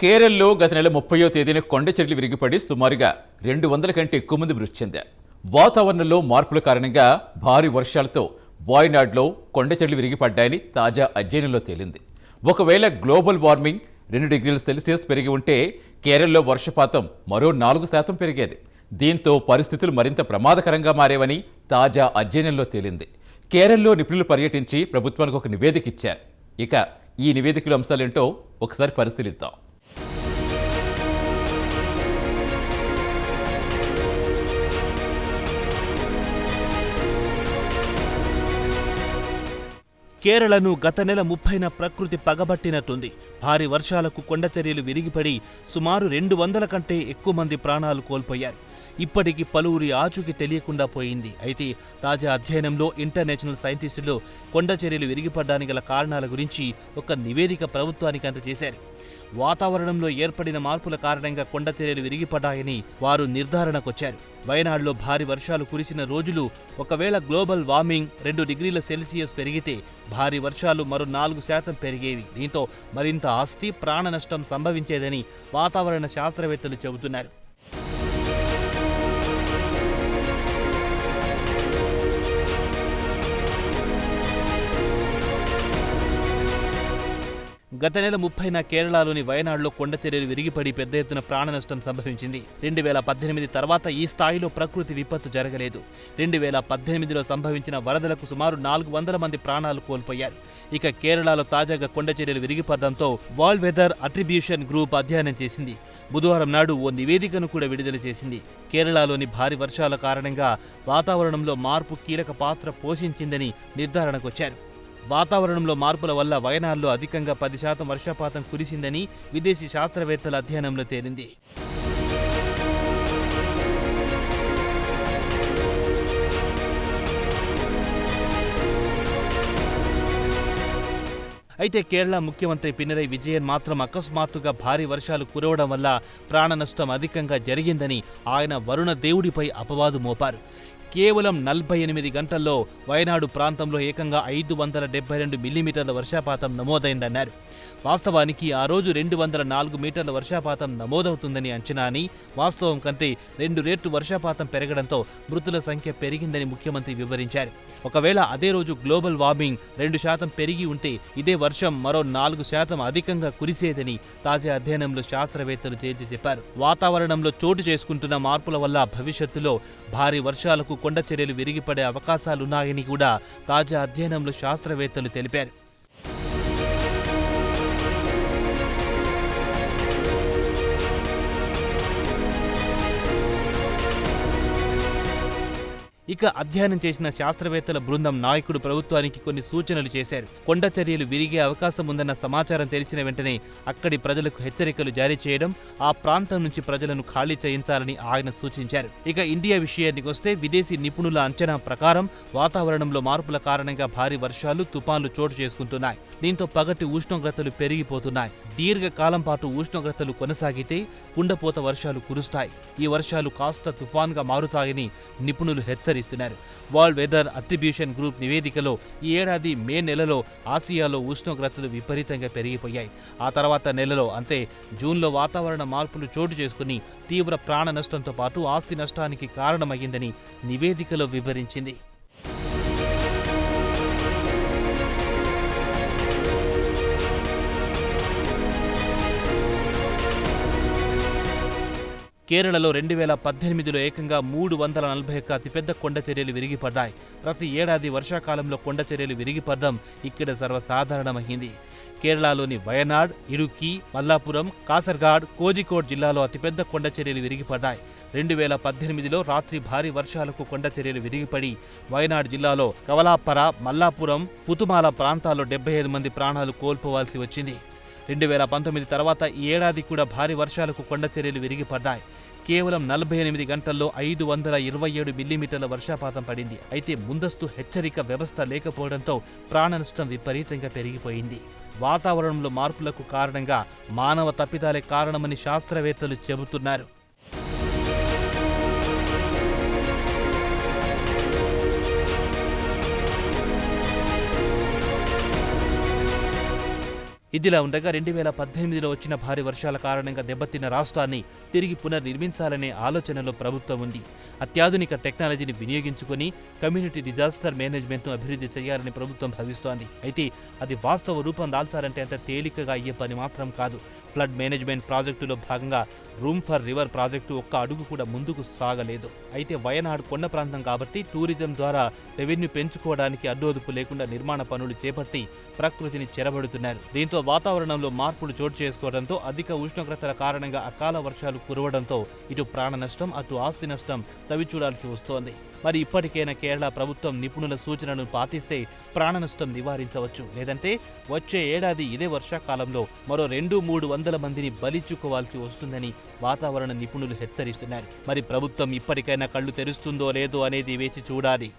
కేరళలో గత నెల ముప్పయో తేదీన కొండ చెట్లు విరిగిపడి సుమారుగా రెండు వందల కంటే ఎక్కువ మంది మృతి చెందారు. వాతావరణంలో మార్పుల కారణంగా భారీ వర్షాలతో వాయనాడ్లో కొండ చెట్లు విరిగిపడ్డాయని తాజా అధ్యయనంలో తేలింది. ఒకవేళ గ్లోబల్ వార్మింగ్ రెండు డిగ్రీల సెల్సియస్ పెరిగి ఉంటే కేరళలో వర్షపాతం మరో నాలుగు శాతం పెరిగేది. దీంతో పరిస్థితులు మరింత ప్రమాదకరంగా మారేవని తాజా అధ్యయనంలో తేలింది. కేరళలో నిపుణులు పర్యటించి ప్రభుత్వానికి ఒక నివేదిక ఇచ్చారు. ఇక ఈ నివేదికలో అంశాలేంటో ఒకసారి పరిశీలిద్దాం. కేరళను గత నెల ముప్పైన ప్రకృతి పగబట్టినట్టుంది. భారీ వర్షాలకు కొండచర్యలు విరిగిపడి సుమారు రెండు వందల కంటే ఎక్కువ మంది ప్రాణాలు కోల్పోయారు. ఇప్పటికి పలువురి ఆచూకీ తెలియకుండా పోయింది. అయితే తాజా అధ్యయనంలో ఇంటర్నేషనల్ సైంటిస్టులు కొండచర్యలు విరిగిపడ్డానికి గల కారణాల గురించి ఒక నివేదిక ప్రభుత్వానికి అందజేశారు. వాతావరణంలో ఏర్పడిన మార్పుల కారణంగా కొండచర్యలు విరిగిపడ్డాయని వారు నిర్ధారణకొచ్చారు. వయనాడులో భారీ వర్షాలు కురిసిన రోజులు ఒకవేళ గ్లోబల్ వార్మింగ్ రెండు డిగ్రీల సెల్సియస్ పెరిగితే భారీ వర్షాలు మరో నాలుగు శాతం పెరిగేవి. దీంతో మరింత ఆస్తి ప్రాణ నష్టం సంభవించేదని వాతావరణ శాస్త్రవేత్తలు చెబుతున్నారు. గత నెల ముప్పైన కేరళలోని వయనాడులో కొండ చర్యలు విరిగిపడి పెద్ద ఎత్తున ప్రాణ నష్టం సంభవించింది. రెండు వేల పద్దెనిమిది తర్వాత ఈ స్థాయిలో ప్రకృతి విపత్తు జరగలేదు. రెండు వేల పద్దెనిమిదిలో సంభవించిన వరదలకు సుమారు నాలుగు వందల మంది ప్రాణాలు కోల్పోయారు. ఇక కేరళలో తాజాగా కొండ చర్యలు విరిగిపడడంతో వరల్డ్ వెదర్ అట్రిబ్యూషన్ గ్రూప్ అధ్యయనం చేసింది. బుధవారం నాడు ఓ నివేదికను కూడా విడుదల చేసింది. కేరళలోని భారీ వర్షాల కారణంగా వాతావరణంలో మార్పు కీలక పాత్ర పోషించిందని నిర్ధారణకొచ్చారు వాతావరణంలో మార్పుల వల్ల వయనాడులో అధికంగా పది శాతం వర్షపాతం కురిసిందని విదేశీ శాస్త్రవేత్తల అధ్యయనంలో తేలింది. అయితే కేరళ ముఖ్యమంత్రి పినరై విజయన్ మాత్రం అకస్మాత్తుగా భారీ వర్షాలు కురవడం వల్ల ప్రాణ నష్టం అధికంగా జరిగిందని ఆయన వరుణ దేవుడిపై అపవాదు మోపారు. కేవలం నలభై ఎనిమిది గంటల్లో వయనాడు ప్రాంతంలో ఏకంగా ఐదు వందల డెబ్బై రెండు మిల్లీమీటర్ల వర్షపాతం నమోదైందన్నారు. వాస్తవానికి ఆ రోజు రెండు వందల నాలుగు మీటర్ల వర్షపాతం నమోదవుతుందని అంచనా అని వాస్తవం కంటే రెండు రేట్లు వర్షపాతం పెరగడంతో మృతుల సంఖ్య పెరిగిందని ముఖ్యమంత్రి వివరించారు. ఒకవేళ అదే రోజు గ్లోబల్ వార్మింగ్ రెండు శాతం పెరిగి ఉంటే ఇదే వర్షం మరో నాలుగు శాతం అధికంగా కురిసేదని తాజా అధ్యయనంలో శాస్త్రవేత్తలు తేల్చి చెప్పారు. వాతావరణంలో చోటు చేసుకుంటున్న మార్పుల వల్ల భవిష్యత్తులో భారీ వర్షాలకు కొండ చర్యలు విరిగిపడే అవకాశాలున్నాయని కూడా తాజా అధ్యయనంలో శాస్త్రవేత్తలు తెలిపారు. ఇక అధ్యయనం చేసిన శాస్త్రవేత్తల బృందం నాయకుడు ప్రభుత్వానికి కొన్ని సూచనలు చేశారు. కొండ చర్యలు విరిగే అవకాశం ఉందన్న సమాచారం తెలిసిన వెంటనే అక్కడి ప్రజలకు హెచ్చరికలు జారీ చేయడం ఆ ప్రాంతం నుంచి ప్రజలను ఖాళీ చేయించాలని ఆయన సూచించారు. ఇక ఇండియా విషయానికి వస్తే విదేశీ నిపుణుల అంచనా ప్రకారం వాతావరణంలో మార్పుల కారణంగా భారీ వర్షాలు తుపాన్లు చోటు చేసుకుంటున్నాయి. దీంతో పగటి ఉష్ణోగ్రతలు పెరిగిపోతున్నాయి. దీర్ఘకాలం పాటు ఉష్ణోగ్రతలు కొనసాగితే కుండపోత వర్షాలు కురుస్తాయి. ఈ వర్షాలు కాస్త తుఫాన్గా మారుతాయని నిపుణులు హెచ్చరిస్తున్నారు వరల్డ్ వెదర్ అట్రిబ్యూషన్ గ్రూప్ నివేదికలో ఈ ఏడాది మే నెలలో ఆసియాలో ఉష్ణోగ్రతలు విపరీతంగా పెరిగిపోయాయి. ఆ తర్వాత నెలలో అంటే జూన్లో వాతావరణ మార్పులు చోటు చేసుకుని తీవ్ర ప్రాణ నష్టంతో పాటు ఆస్తి నష్టానికి కారణమయ్యిందని నివేదికలో వివరించింది. కేరళలో రెండు వేల పద్దెనిమిదిలో ఏకంగా మూడు వందల నలభై ఒక్క అతిపెద్ద కొండ చర్యలు విరిగిపడ్డాయి. ప్రతి ఏడాది వర్షాకాలంలో కొండ చర్యలు విరిగిపడడం ఇక్కడ సర్వసాధారణమైంది. కేరళలోని వయనాడ్ ఇడుక్కి మల్లాపురం కాసర్గాడ్ కోజికోడ్ జిల్లాలో అతిపెద్ద కొండ చర్యలు విరిగిపడ్డాయి. రెండు వేల పద్దెనిమిదిలో రాత్రి భారీ వర్షాలకు కొండ చర్యలు విరిగిపడి వయనాడ్ జిల్లాలో కవలాపర మల్లాపురం పుతుమాల ప్రాంతాల్లో డెబ్బై ఐదు మంది ప్రాణాలు కోల్పోవాల్సి వచ్చింది. రెండు వేల పంతొమ్మిది తర్వాత ఈ ఏడాది కూడా భారీ వర్షాలకు కొండ చర్యలు విరిగిపడ్డాయి. కేవలం నలభై ఎనిమిది గంటల్లో ఐదు వందల ఇరవై ఏడు మిల్లీమీటర్ల వర్షపాతం పడింది. అయితే ముందస్తు హెచ్చరిక వ్యవస్థ లేకపోవడంతో ప్రాణ నష్టం విపరీతంగా పెరిగిపోయింది. వాతావరణంలో మార్పులకు కారణంగా మానవ తప్పిదాలే కారణమని శాస్త్రవేత్తలు చెబుతున్నారు. ఇదిలా ఉండగా రెండు వేల పద్దెనిమిదిలో వచ్చిన భారీ వర్షాల కారణంగా దెబ్బతిన్న రాష్ట్రాన్ని తిరిగి పునర్నిర్మించాలనే ఆలోచనలో ప్రభుత్వం ఉంది. అత్యాధునిక టెక్నాలజీని వినియోగించుకొని కమ్యూనిటీ డిజాస్టర్ మేనేజ్మెంట్ను అభివృద్ధి చేయాలని ప్రభుత్వం భావిస్తోంది. అయితే అది వాస్తవ రూపం దాల్చాలంటే అంత తేలికగా అయ్యే పని మాత్రం కాదు. ఫ్లడ్ మేనేజ్మెంట్ ప్రాజెక్టులో భాగంగా రూమ్ ఫర్ రివర్ ప్రాజెక్టు ఒక్క అడుగు కూడా ముందుకు సాగలేదు. అయితే వయనాడు కొండ ప్రాంతం కాబట్టి టూరిజం ద్వారా రెవెన్యూ పెంచుకోవడానికి అడ్డోదుపు లేకుండా నిర్మాణ పనులు చేపట్టి ప్రకృతిని చెరబడుతున్నారు. దీంతో వాతావరణంలో మార్పులు చోటు చేసుకోవడంతో అధిక ఉష్ణోగ్రతల కారణంగా అకాల వర్షాలు కురవడంతో ఇటు ప్రాణ నష్టం అటు ఆస్తి నష్టం చవిచూడాల్సి వస్తోంది. మరి ఇప్పటికైనా కేరళ ప్రభుత్వం నిపుణుల సూచనలను పాటిస్తే ప్రాణ నష్టం నివారించవచ్చు. లేదంటే వచ్చే ఏడాది ఇదే వర్షాకాలంలో మరో రెండు మూడు వందల మందిని బలిచ్చుకోవాల్సి వస్తుందని వాతావరణ నిపుణులు హెచ్చరిస్తున్నారు. మరి ప్రభుత్వం ఇప్పటికైనా కళ్ళు తెరుస్తుందో లేదో అనేది వేచి చూడాలి.